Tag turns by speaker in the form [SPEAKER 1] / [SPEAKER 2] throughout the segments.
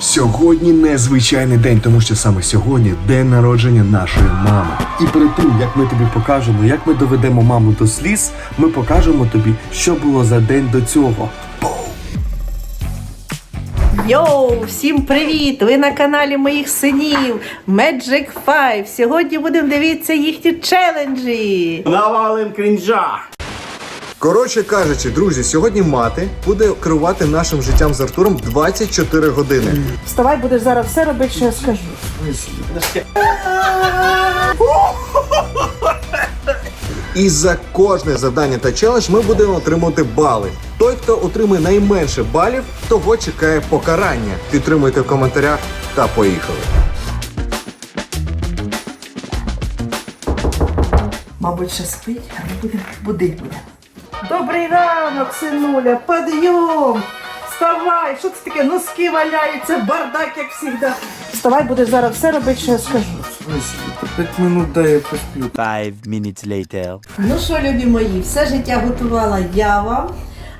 [SPEAKER 1] Сьогодні незвичайний день, тому що саме сьогодні день народження нашої мами. І перед тим, як ми тобі покажемо, як ми доведемо маму до сліз, ми покажемо тобі, що було за день до цього.
[SPEAKER 2] Йоу, всім привіт! Ви на каналі моїх синів Magic 5. Сьогодні будемо дивитися їхні челенджі.
[SPEAKER 3] Навалим крінжа!
[SPEAKER 1] Коротше кажучи, друзі, сьогодні мати буде керувати нашим життям з Артуром 24 години.
[SPEAKER 2] Вставай, будеш зараз все робити, що я скажу.
[SPEAKER 1] І за кожне завдання та челендж ми будемо отримувати бали. Той, хто отримає найменше балів, того чекає покарання. Підтримуйте в коментарях та поїхали.
[SPEAKER 2] Мабуть, ще спить, а ми будемо будить будемо. Добрий ранок, синуля, підйом! Вставай! Що це таке? Носки валяються, бардак, як завжди. Вставай, будеш зараз все робити, що я скажу.
[SPEAKER 3] П'ять минут дай я посплю.
[SPEAKER 4] Five minutes later.
[SPEAKER 2] Ну що, любі мої, все життя готувала я вам.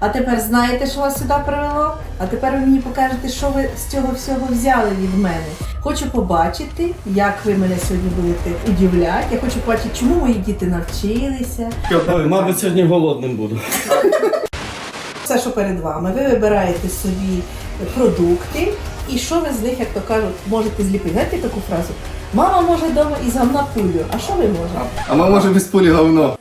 [SPEAKER 2] А тепер знаєте, що вас сюди привело? А тепер ви мені покажете, що ви з цього всього взяли від мене. Хочу побачити, як ви мене сьогодні будете удивляти. Я хочу побачити, чому мої діти навчилися.
[SPEAKER 3] Ой, мабуть, сьогодні голодним буду.
[SPEAKER 2] Все, що перед вами, ви вибираєте собі продукти, і що ви з них, як то кажуть, можете зліпити. Знаєте таку фразу? Мама може вдома із гамна пулю. А що ви можете?
[SPEAKER 3] А ми може без пулі говно.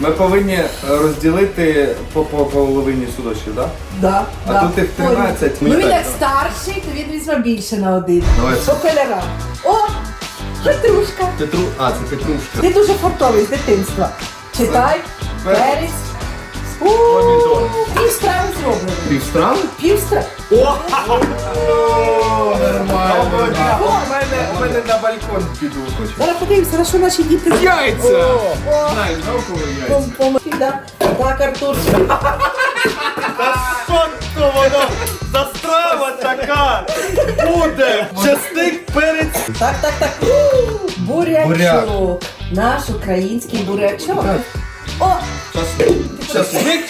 [SPEAKER 3] Ми повинні розділити по, по половині судочків, так?
[SPEAKER 2] Да,
[SPEAKER 3] А
[SPEAKER 2] да.
[SPEAKER 3] тут їх 13,
[SPEAKER 2] Ну він як старший, то він візьме більше на один.
[SPEAKER 3] Давай.
[SPEAKER 2] По кольорам. О! Петрушка.
[SPEAKER 3] Петру... А, це Петрушка.
[SPEAKER 2] Ти дуже фартовий з дитинства. Читай,
[SPEAKER 3] Пер-
[SPEAKER 2] перець. Пів страви зроблено. Пів страви.
[SPEAKER 3] О, нормально. У мене, у мене на балкон піду хочу.
[SPEAKER 2] Зараз подивимося, на що наші діти
[SPEAKER 3] Яйця! Знаєш, яйця.
[SPEAKER 2] Так, Артур.
[SPEAKER 3] Сонко воно! Застрава така! Буде! Частик перець!
[SPEAKER 2] Так, так, так. Бурячок.
[SPEAKER 3] Буряк.
[SPEAKER 2] Наш український бурячок. О,
[SPEAKER 3] Часник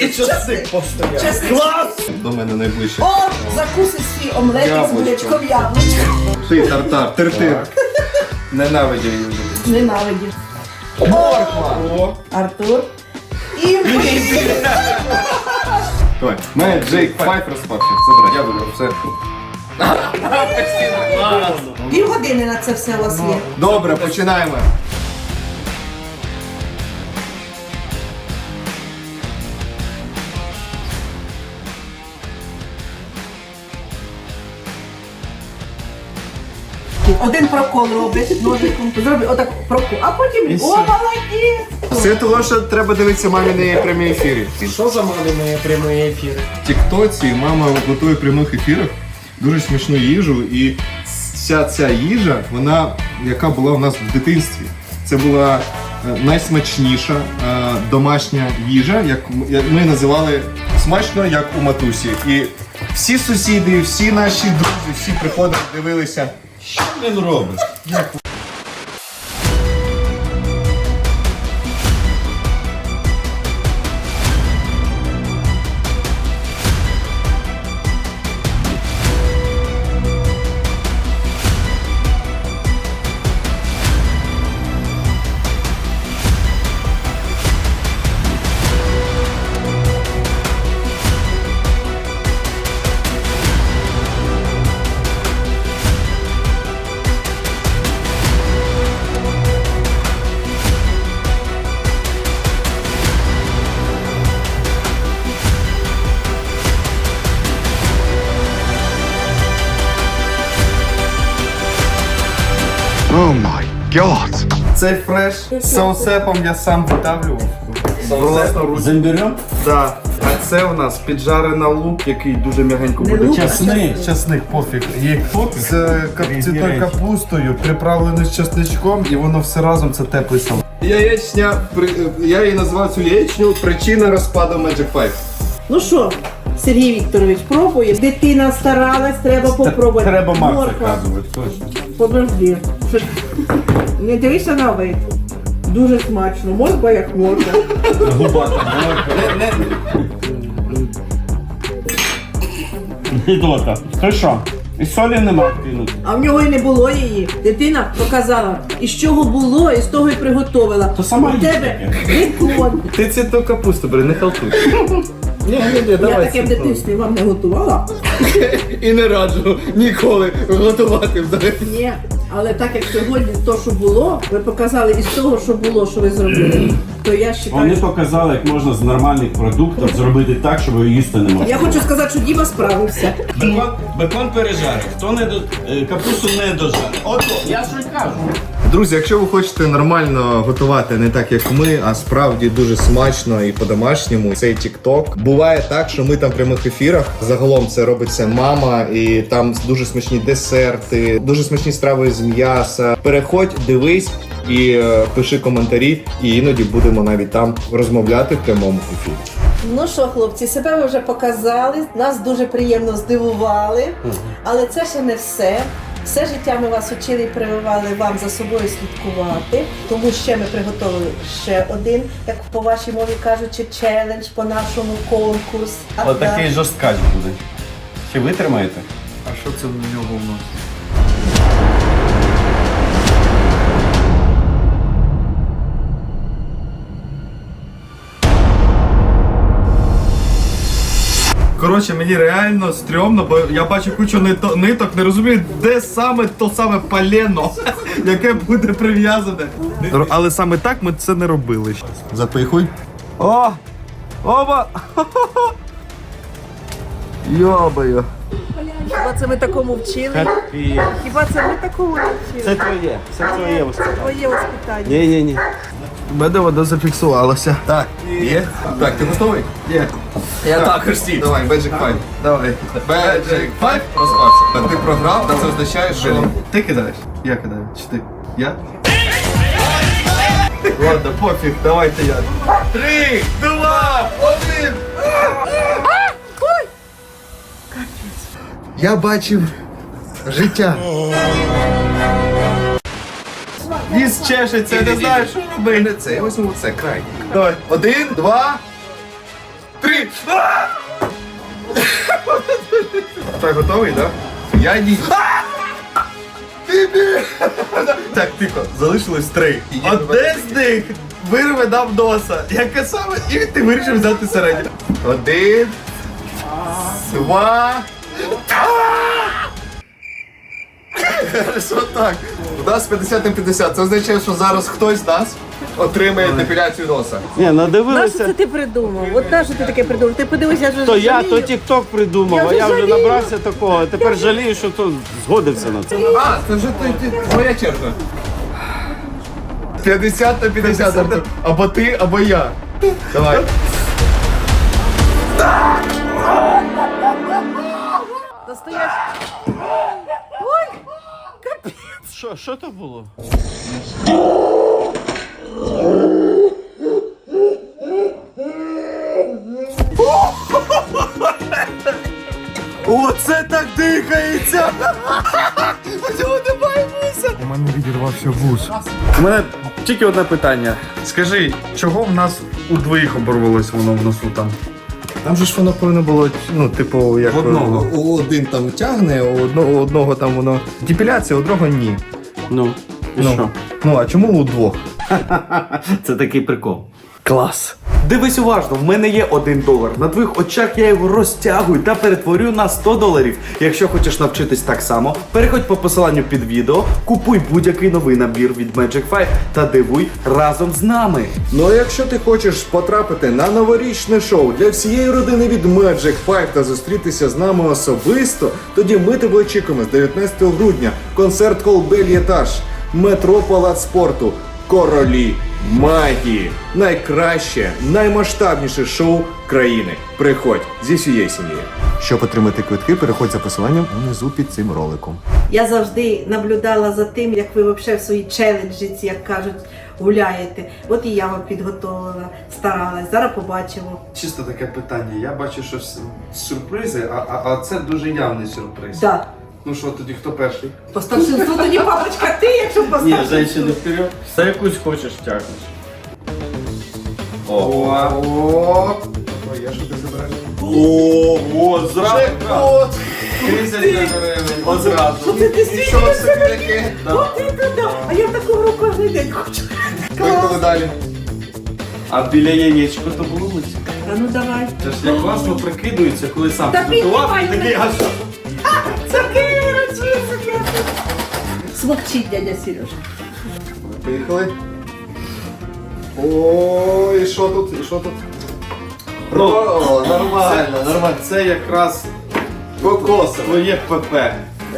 [SPEAKER 3] і часник постояв.
[SPEAKER 2] Часник.
[SPEAKER 3] Клас! До мене найближче.
[SPEAKER 2] о, закуси свій омлетик з
[SPEAKER 3] Яблучко.
[SPEAKER 2] бурячком яблучко.
[SPEAKER 3] Ти тартар, тиртир. Ненавидю її.
[SPEAKER 2] Ненавидів.
[SPEAKER 3] Морква! О!
[SPEAKER 2] Артур. І
[SPEAKER 3] Давай. Мене Джейк Файф розпався. Забирай. Я буду все.
[SPEAKER 2] півгодини на це все у вас є.
[SPEAKER 3] Добре, починаємо.
[SPEAKER 2] Один прокол робить, ножиком зробить отак прокол, а потім о, молодець!
[SPEAKER 3] Все того, що треба дивитися мамі на прямі ефірі.
[SPEAKER 5] Що за мамі прямий ефір?
[SPEAKER 3] В Тіктоці мама готує прямих ефірах дуже смачну їжу, і вся ця їжа, вона яка була у нас в дитинстві. Це була е, найсмачніша е, домашня їжа, як як ми називали смачно, як у матусі. І всі сусіди, всі наші друзі, всі приходили, дивилися, Lembrou. Що він робить. Цей фреш з соусепом я сам витавлював. Власноруч.
[SPEAKER 5] З?
[SPEAKER 3] Да. А це у нас піджарена лук, який дуже м'ягенько буде.
[SPEAKER 5] Часник.
[SPEAKER 3] Часник, пофіг. Є з е, кап- цвітою капустою, приправлений з часничком, і воно все разом це теплий салат. Яєчня, при- я її назвав цю яєчню причина розпаду Magic 5.
[SPEAKER 2] Ну що, Сергій Вікторович, пробує. Дитина старалась, треба попробувати.
[SPEAKER 3] Треба
[SPEAKER 2] Морква.
[SPEAKER 3] заказувати, точно.
[SPEAKER 2] Подожди. Не дивися на вид. Дуже смачно. Морква як морква.
[SPEAKER 5] Гідота. Ти що?
[SPEAKER 6] І солі нема кинути.
[SPEAKER 2] А в нього і не було її. Дитина показала, із чого було, і з того і приготовила.
[SPEAKER 6] То сама
[SPEAKER 2] У тебе бекон.
[SPEAKER 3] Ти цвітну капусту бери, не халтуй. Ні, ні, ні,
[SPEAKER 2] Я
[SPEAKER 3] давай.
[SPEAKER 2] таке в
[SPEAKER 3] цвітну.
[SPEAKER 2] дитинстві вам не готувала.
[SPEAKER 3] І не раджу ніколи готувати взагалі.
[SPEAKER 2] Ні. Але так як сьогодні то, що було, ви показали із того, що було, що ви зробили, то я
[SPEAKER 6] Вони
[SPEAKER 2] вважаю.
[SPEAKER 6] показали, як можна з нормальних продуктів зробити так, щоб їсти не можна.
[SPEAKER 2] Я хочу сказати, що Діма справився.
[SPEAKER 6] Бекон, бекон пережарив. Хто не до е, капусту не дожарив. Ото, я що й кажу.
[SPEAKER 3] Друзі, якщо ви хочете нормально готувати не так, як ми, а справді дуже смачно і по-домашньому, цей TikTok. Буває так, що ми там в прямих ефірах. Загалом це робиться мама, і там дуже смачні десерти, дуже смачні страви з м'яса. Переходь, дивись і е, пиши коментарі, і іноді будемо навіть там розмовляти в прямому ефірі.
[SPEAKER 2] Ну що, хлопці, себе ви вже показали, нас дуже приємно здивували, але це ще не все. Все життя ми вас учили і прививали вам за собою слідкувати, тому ще ми приготували ще один, як по вашій мові кажучи, челендж по нашому конкурс. А
[SPEAKER 6] Отакий
[SPEAKER 2] так.
[SPEAKER 6] жорсткач буде. Чи витримаєте?
[SPEAKER 3] А що це в нього в нас? Коротше, мені реально стрьомно, бо я бачу кучу нито- ниток, не розумію, де саме то саме полено, яке буде прив'язане. Але саме так ми це не робили. Запихуй. О! Оба! Йобаю.
[SPEAKER 2] Хіба це ми такому вчили? Хіба це ми такому не вчили?
[SPEAKER 6] Це твоє, це твоє
[SPEAKER 2] Твоє воспитання.
[SPEAKER 6] Ні, ні, ні.
[SPEAKER 3] У мене воно зафіксувалося. Так, є? Так, ти готовий? Є. Я також стій. Давай, Magic Five. Давай. Magic Five. Розпався. Ти програв, це означає, що... Ти кидаєш? Я кидаю. Чи ти? Я? Ладно, пофіг, давайте я. Три, два, один. Я бачив життя. Ніс чешеться, я не знаю, що робити. Не це, я візьму це, крайній. Давай. Один, два, три. А! Так, готовий, так? Я ні. Так, тихо, залишилось три. Одне з них вирве нам носа. Яке саме? І ти вирішив взяти середнє. Один, два. Що так? У нас 50 на 50. Це означає, що зараз хтось з нас отримає депіляцію носа.
[SPEAKER 6] Ні,
[SPEAKER 2] Нащо
[SPEAKER 6] надивилися.
[SPEAKER 2] це ти придумав? От нащо ти таке придумав? Ти подивися, я вже
[SPEAKER 6] То я, то тік-ток
[SPEAKER 2] Я
[SPEAKER 6] придумав, а
[SPEAKER 2] вже
[SPEAKER 6] я вже
[SPEAKER 2] жалію.
[SPEAKER 6] набрався такого. Тепер жалію, що то згодився на це.
[SPEAKER 3] А, це вже ти, ти, твоя черга. 50 на 50. Або- Або ти, або я. Давай.
[SPEAKER 2] Настоящий.
[SPEAKER 6] Що, що то було?
[SPEAKER 3] Оце так дихається! Чого немає вуса? У мене відірвався вус. У мене тільки одне питання. Скажи, чого в нас у двоїх оборвалось воно в носу там? Там же ж воно повинно було, ну, типу, як.
[SPEAKER 6] одного.
[SPEAKER 3] У один там тягне, у одного, у одного там воно. Депіляція, у другого ні.
[SPEAKER 6] Ну, і
[SPEAKER 3] Ну,
[SPEAKER 6] що?
[SPEAKER 3] ну а чому у двох?
[SPEAKER 6] Це такий прикол.
[SPEAKER 1] Клас. Дивись уважно, в мене є один долар. На твоїх очах я його розтягую та перетворю на 100 доларів. Якщо хочеш навчитись так само, переходь по посиланню під відео, купуй будь-який новий набір від Magic 5 та дивуй разом з нами. Ну а якщо ти хочеш потрапити на новорічне шоу для всієї родини від Magic 5 та зустрітися з нами особисто, тоді ми тебе очікуємо з 19 грудня. Концерт Колбель Етаж, метро Палац спорту. Королі магії. Найкраще, наймасштабніше шоу країни. Приходь зі всією сім'єю. Щоб отримати квитки, переходь за посиланням внизу під цим роликом.
[SPEAKER 2] Я завжди наблюдала за тим, як ви взагалі в свої челенджі, ці, як кажуть, гуляєте. От і я вам підготовила, старалась. Зараз побачимо.
[SPEAKER 1] Чисто таке питання. Я бачу, що сюрпризи, а, а, а це дуже явний сюрприз.
[SPEAKER 2] Да.
[SPEAKER 1] Ну що, тоді хто перший?
[SPEAKER 2] По старшинству тоді папочка, ти, якщо по
[SPEAKER 6] Ні,
[SPEAKER 2] старшинству.
[SPEAKER 6] женщини вперед. Все якусь хочеш тягнеш.
[SPEAKER 3] О, о, я що ти забереш?
[SPEAKER 6] Ого, зразу.
[SPEAKER 3] Джекпот! Тисяча гривень. Одразу.
[SPEAKER 2] Це
[SPEAKER 3] таке.
[SPEAKER 2] От і туди. А я в таку гру кожен день хочу.
[SPEAKER 3] Поїхали далі.
[SPEAKER 6] А біля яєчка то було лише.
[SPEAKER 2] А ну давай.
[SPEAKER 6] Це ж як класно прикидується, коли сам
[SPEAKER 2] Та
[SPEAKER 6] підготував,
[SPEAKER 2] піднімай
[SPEAKER 6] і такий
[SPEAKER 2] мене.
[SPEAKER 6] аж.
[SPEAKER 2] Цукерочки, цукерочки. Смокчить дядя Сережа.
[SPEAKER 3] Поїхали. О, і що тут? І що тут?
[SPEAKER 6] Ну,
[SPEAKER 3] О, нормально, нормально.
[SPEAKER 6] Це якраз
[SPEAKER 3] Кокосове.
[SPEAKER 6] твоє ПП.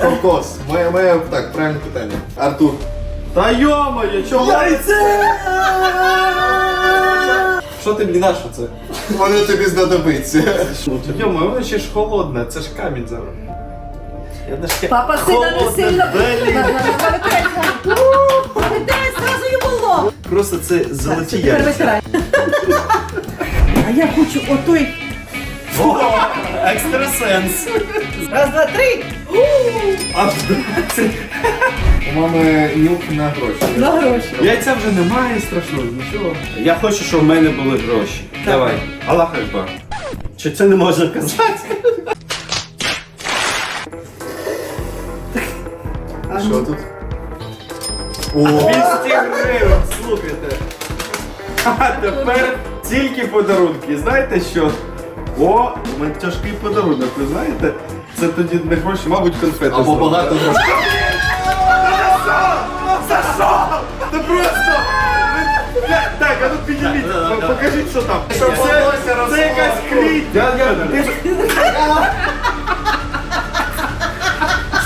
[SPEAKER 3] Кокос. Моє, моє, так, правильне питання. Артур.
[SPEAKER 6] Та йомає, чого?
[SPEAKER 3] Що ти мені що це? Воно тобі знадобиться.
[SPEAKER 6] Йомає, воно ще ж холодне, це ж камінь зараз.
[SPEAKER 2] Папа сина не сильно.
[SPEAKER 6] блін.
[SPEAKER 2] Зразу й було.
[SPEAKER 6] Просто це золоті яйця.
[SPEAKER 2] А я хочу отой.
[SPEAKER 6] О, Екстрасенс.
[SPEAKER 2] Раз, два, три.
[SPEAKER 6] А це
[SPEAKER 3] У мами нюх на гроші.
[SPEAKER 2] На гроші.
[SPEAKER 6] яйця вже немає страшного, нічого. Я хочу, щоб в мене були гроші. Давай. Аллах Акбар. Чи це не можна казати?
[SPEAKER 3] Що тут? О,
[SPEAKER 6] 200 гривень, слухайте. А тепер тільки подарунки. Знаєте що? О, у мене тяжкий подарунок, ви знаєте? Це тоді не гроші, мабуть, конфети.
[SPEAKER 3] або багато грошей.
[SPEAKER 6] За що? Та просто! Так, а ну підніміть, покажіть, що там. Це, це якась кріть.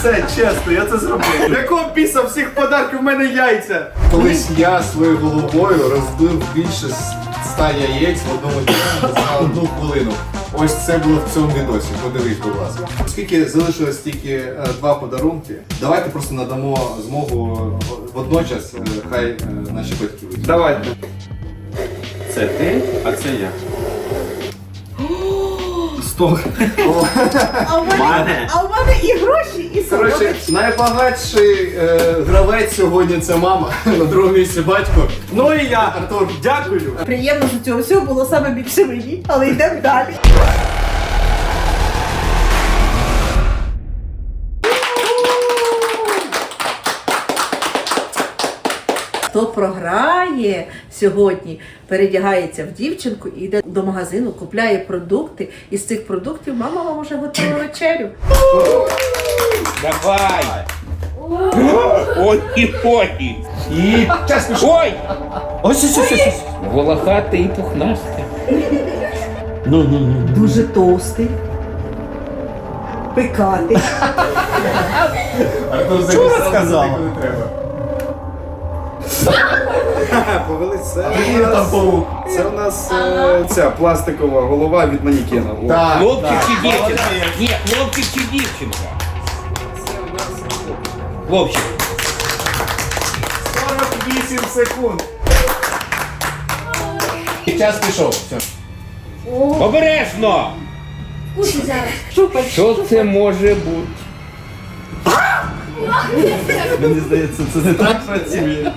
[SPEAKER 6] Все, чесно, я це зробив. Якого біса всіх подарків в мене яйця?
[SPEAKER 3] Колись я своєю головою розбив більше ста яєць в одному дні за одну хвилину. Ось це було в цьому відосі. Подивись, будь ласка. Оскільки залишилось тільки е, два подарунки, давайте просто надамо змогу е, водночас, е, хай е, наші батьки вийдуть.
[SPEAKER 6] Давайте. Це ти, а це я. Сто.
[SPEAKER 2] А в мене, а в мене і гроші, і
[SPEAKER 3] Коротше,
[SPEAKER 2] солодощі.
[SPEAKER 3] найбагатший е, гравець сьогодні це мама, на другому місці батько.
[SPEAKER 6] Ну і я.
[SPEAKER 3] Артур,
[SPEAKER 6] Дякую.
[SPEAKER 2] Приємно, що цього всього було саме більше мені, але йдемо далі. Хто програє сьогодні, передягається в дівчинку і йде до магазину, купляє продукти. І з цих продуктів мама вам уже готує вечерю.
[SPEAKER 7] Давай! Ой, ой!
[SPEAKER 3] і час.
[SPEAKER 7] Ой!
[SPEAKER 6] Ось, ось, ось, ось.
[SPEAKER 7] Волохатий і пухнастий.
[SPEAKER 2] Дуже товстий. Пикатий.
[SPEAKER 3] Артур
[SPEAKER 6] Що
[SPEAKER 3] записав
[SPEAKER 6] сказала?
[SPEAKER 3] коли треба.
[SPEAKER 6] Повели це.
[SPEAKER 3] Який там паук?
[SPEAKER 6] Це у нас е, ця пластикова голова від манікена. О.
[SPEAKER 3] Так,
[SPEAKER 7] Хлопчик чи дівчинка? Ні, хлопчик чи дівчинка? Хлопчик.
[SPEAKER 3] 48 секунд. І час пішов. Все.
[SPEAKER 7] Обережно! Що це може бути?
[SPEAKER 6] Мені здається, це не так працює.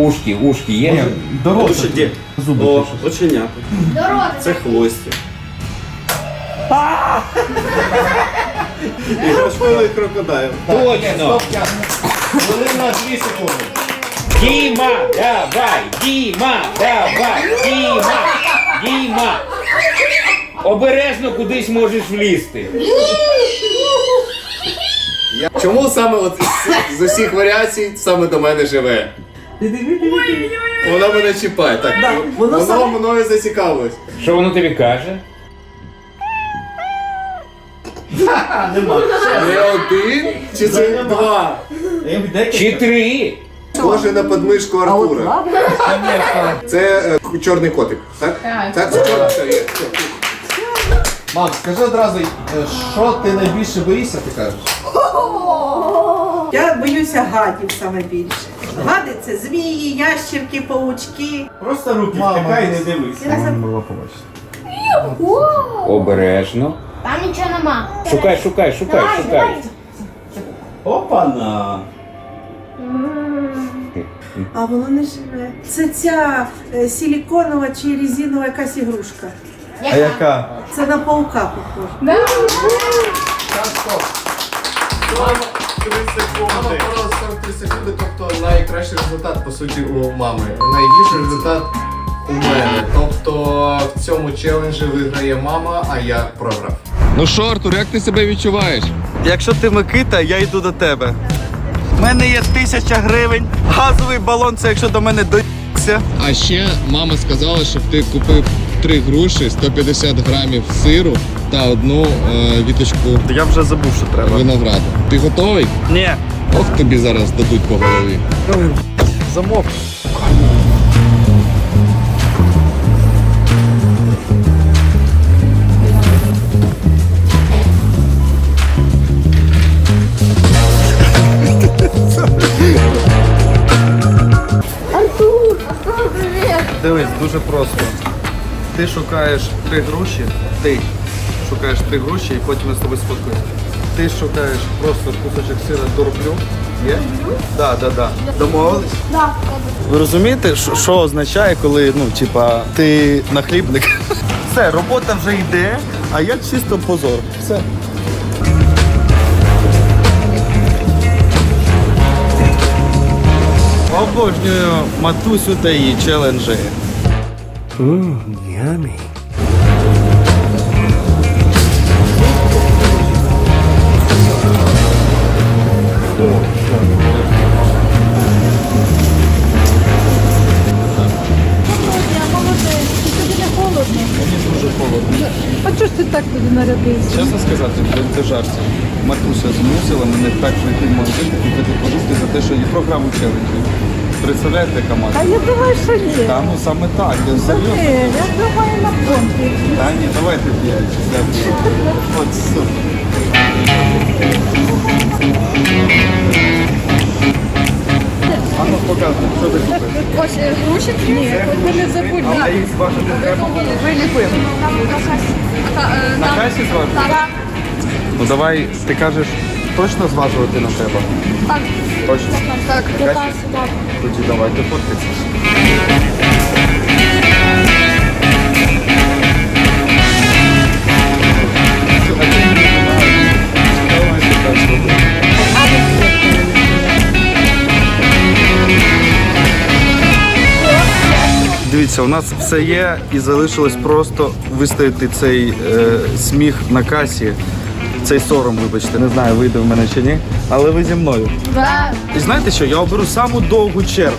[SPEAKER 7] Ушки, ушки є?
[SPEAKER 6] Дорослі. де? Зуби О, оченята. Це хвостя. Іграшковий крокодайл.
[SPEAKER 7] Точно!
[SPEAKER 3] Хвилина 2 секунди.
[SPEAKER 7] Діма, давай! Діма, давай! Діма! Діма! Обережно кудись можеш влізти.
[SPEAKER 3] Чому саме от з, з усіх варіацій саме до мене живе? Вона мене чіпає. Так,
[SPEAKER 2] Да, воно
[SPEAKER 3] воно
[SPEAKER 2] саме-
[SPEAKER 3] мною зацікавилось.
[SPEAKER 7] Що воно тобі каже?
[SPEAKER 3] Не один чи це два?
[SPEAKER 7] Чи три?
[SPEAKER 3] Схоже на подмишку Артура. Це чорний котик, так? Так. це чорний. Є. Мам, скажи одразу, що ти найбільше боїшся, ти кажеш?
[SPEAKER 2] Я боюся гадів саме більше. Гади це змії, ящерки, паучки.
[SPEAKER 6] Просто руки втикай, не дивись.
[SPEAKER 7] Обережно.
[SPEAKER 8] Там нічого нема.
[SPEAKER 7] Шукай, шукай, шукай, шукай.
[SPEAKER 6] Опана.
[SPEAKER 2] А воно не живе. Це ця е, силіконова чи резинова якась ігрушка.
[SPEAKER 6] А яка?
[SPEAKER 2] Це на паука похоже.
[SPEAKER 6] Мама, 3 секунди.
[SPEAKER 3] Мама 43 секунди, тобто найкращий результат по суті у мами. Найгірший результат у мене. Тобто в цьому челенджі виграє мама, а я програв.
[SPEAKER 8] Ну що, Артур, як ти себе відчуваєш?
[SPEAKER 6] Якщо ти Микита, я йду до тебе. У мене є тисяча гривень. Газовий балон це якщо до мене доїкся.
[SPEAKER 8] А ще мама сказала, щоб ти купив три груші, 150 грамів сиру та одну е, віточку
[SPEAKER 6] Я вже забув, що треба.
[SPEAKER 8] винограду. Ти готовий?
[SPEAKER 6] Ні.
[SPEAKER 8] Ох, тобі зараз дадуть по голові.
[SPEAKER 6] Замок. Дивись, дуже просто. Ти шукаєш три груші, ти шукаєш три груші і потім ми з тобою сфоткаємося. Ти шукаєш просто кусочок сира дорблю. Є? Так, так, так. Домовились?
[SPEAKER 9] Да.
[SPEAKER 6] Ви розумієте, що, що означає, коли ну, типа, ти нахлібник? Все, робота вже йде, а я чисто позор. Все. Обожнюю матусю та її челенджі.
[SPEAKER 9] Не
[SPEAKER 6] Мені.
[SPEAKER 9] А чого ж ти так тоді нарядився?
[SPEAKER 6] Чесно сказати, без жартів. Матуся змусила мене так прийти в магазин і купити продукти за те, що її програму челенджі. Представляєте, яка мати?
[SPEAKER 9] А я думаю, що ні.
[SPEAKER 6] Та ну саме так, я серйозно.
[SPEAKER 9] Ні, я думаю, на помпі.
[SPEAKER 6] Та ні, давайте п'ять. От. А ну показуй, що?
[SPEAKER 9] Ось е. Ні, ви не забудь.
[SPEAKER 6] А їх зважити треба?
[SPEAKER 9] Виліпимо.
[SPEAKER 6] На касі зважити?
[SPEAKER 9] Так.
[SPEAKER 6] Ну давай, ти кажеш, точно зважувати на тебе?
[SPEAKER 9] Так.
[SPEAKER 6] Точно.
[SPEAKER 9] Так,
[SPEAKER 6] Касі?
[SPEAKER 9] так.
[SPEAKER 6] Тоді давайте фоткатися. Дивіться, у нас все є і залишилось просто виставити цей е, сміх на касі. Цей сором, вибачте, не знаю, вийде в мене чи ні. Але ви зі мною.
[SPEAKER 9] Да.
[SPEAKER 6] І знаєте що? Я оберу саму довгу чергу.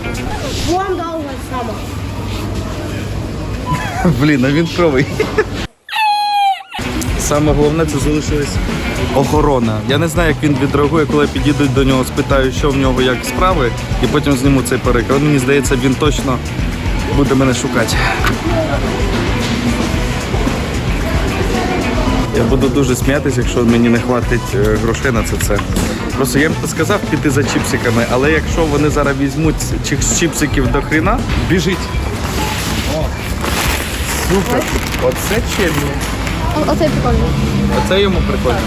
[SPEAKER 9] Вам довго сама.
[SPEAKER 6] Блін, а він правий. Саме головне це залишилась охорона. Я не знаю, як він відреагує, коли підійдуть до нього, спитаю, що в нього як справи, і потім зніму цей парик. Мені здається, він точно буде мене шукати. Я буду дуже сміятися, якщо мені не хватить е, грошей на це все. Просто я їм сказав піти за чіпсиками, але якщо вони зараз візьмуть цих чіпсиків до хрена, біжить. Супер. Оце чемно.
[SPEAKER 9] Оцей прикольний.
[SPEAKER 6] Оце йому прикольно.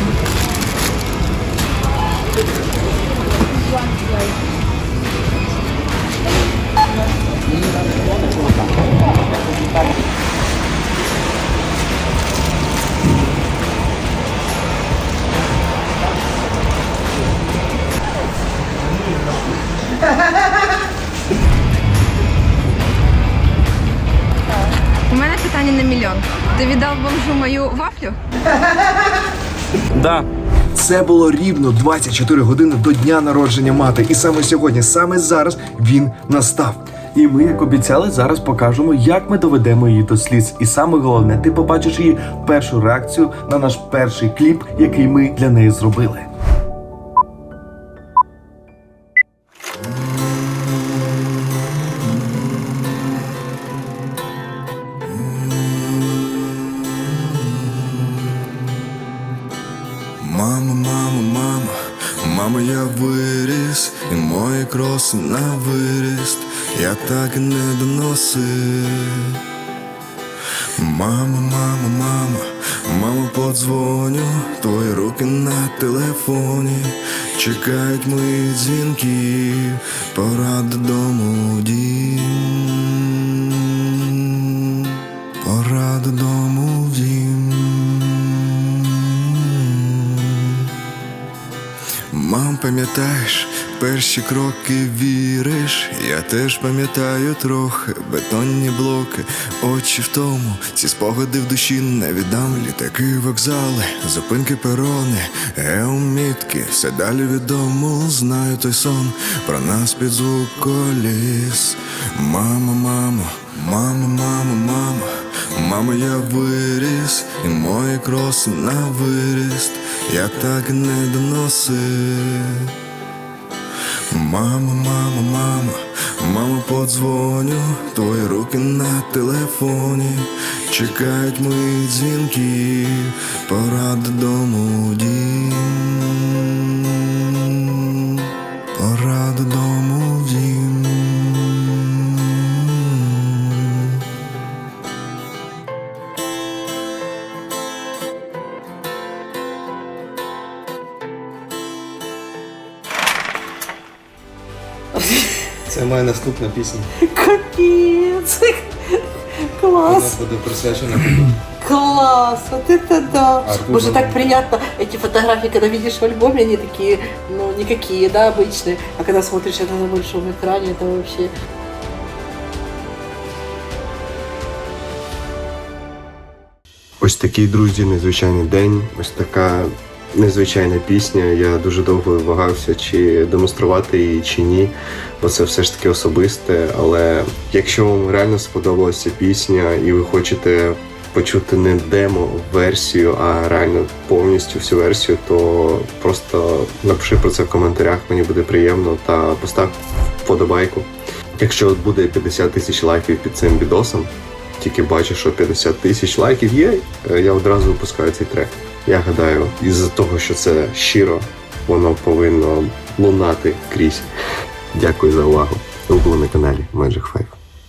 [SPEAKER 10] У Ти віддав бомжу мою вафлю?
[SPEAKER 6] Да.
[SPEAKER 1] Це було рівно 24 години до дня народження мати. І саме сьогодні, саме зараз він настав. І ми, як обіцяли, зараз покажемо, як ми доведемо її до сліз. І саме головне, ти побачиш її першу реакцію на наш перший кліп, який ми для неї зробили.
[SPEAKER 11] Кроси на виріст, я так не доносив. Мама, мама, мама, мама, подзвоню, твої руки на телефоні, чекають мої дзвінки, пора додому дім, пора додому дім. Мам, пам'ятаєш, перші кроки віриш, я теж пам'ятаю трохи бетонні блоки, очі в тому, ці спогади в душі не віддам літаки, вокзали, зупинки перони, геомітки, все далі відомо, знаю той сон про нас під звук коліс. Мамо, мамо, мамо, мамо, мамо, мамо, я виріс, і мої кроси на виріст, я так не доносив. Мамо, мама, мама, мама, подзвоню, твої руки на телефоні, чекають мої дзвінки, пора додому дім.
[SPEAKER 6] наступна пісня.
[SPEAKER 2] Капець! Клас!
[SPEAKER 6] буде присвячена
[SPEAKER 2] Класс! Вот это да!
[SPEAKER 6] Артур
[SPEAKER 2] Боже,
[SPEAKER 6] Бабин.
[SPEAKER 2] так приятно. Эти фотографии, когда видишь в альбоме, они такие, ну, никакие, да, обычные. А когда смотришь это на большом экране, это вообще...
[SPEAKER 12] Ось такий, друзі, незвичайний день, ось така незвичайна пісня. Я дуже довго вагався, чи демонструвати її, чи ні, бо це все ж таки особисте. Але якщо вам реально сподобалася пісня і ви хочете почути не демо-версію, а реально повністю всю версію, то просто напиши про це в коментарях, мені буде приємно та постав вподобайку. Якщо буде 50 тисяч лайків під цим відосом, тільки бачу, що 50 тисяч лайків є, е, я одразу випускаю цей трек. Я гадаю, із-за того, що це щиро, воно повинно лунати крізь. Дякую за увагу. Ви були на каналі Magic 5.